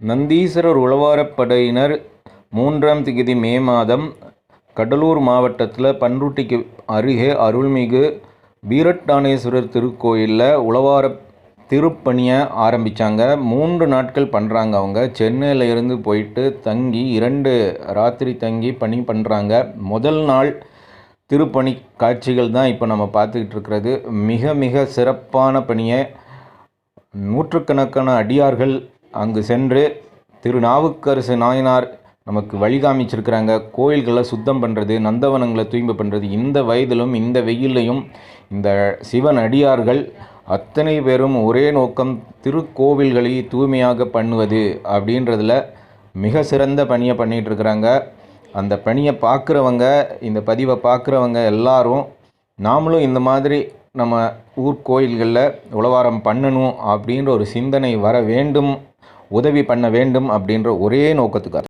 நந்தீஸ்வரர் உழவாரப்படையினர் மூன்றாம் திகதி மே மாதம் கடலூர் மாவட்டத்தில் பண்ருட்டிக்கு அருகே அருள்மிகு பீரட்டானேஸ்வரர் திருக்கோயிலில் உழவார திருப்பணியை ஆரம்பித்தாங்க மூன்று நாட்கள் பண்ணுறாங்க அவங்க. சென்னையில் இருந்து போயிட்டு தங்கி இரண்டு ராத்திரி தங்கி பணி பண்ணுறாங்க முதல் நாள் திருப்பணி காட்சிகள் தான் இப்போ நம்ம பார்த்துக்கிட்டு இருக்கிறது. மிக மிக சிறப்பான பணியை நூற்றுக்கணக்கான அடியார்கள் அங்கு சென்று திருநாவுக்கரசு நாயனார் நமக்கு வழி காமிச்சிருக்கிறாங்க கோயில்களை சுத்தம் பண்ணுறது நந்தவனங்களை தூய்மை பண்ணுறது இந்த வயதிலும் இந்த வெயிலையும் இந்த சிவன் அடியார்கள் அத்தனை பேரும் ஒரே நோக்கம் திருக்கோவில்களை தூய்மையாக பண்ணுவது அப்படின்றதுல மிக சிறந்த பணியை பண்ணிகிட்ருக்குறாங்க அந்த பணியை பார்க்குறவங்க இந்த பதிவை பார்க்குறவங்க எல்லாரும் நாமளும் இந்த மாதிரி நம்ம ஊர் கோயில்களில் உழவாரம் பண்ணணும் அப்படின்ற ஒரு சிந்தனை வர வேண்டும் உதவி பண்ண வேண்டும் அப்படின்ற ஒரே நோக்கத்துக்காக.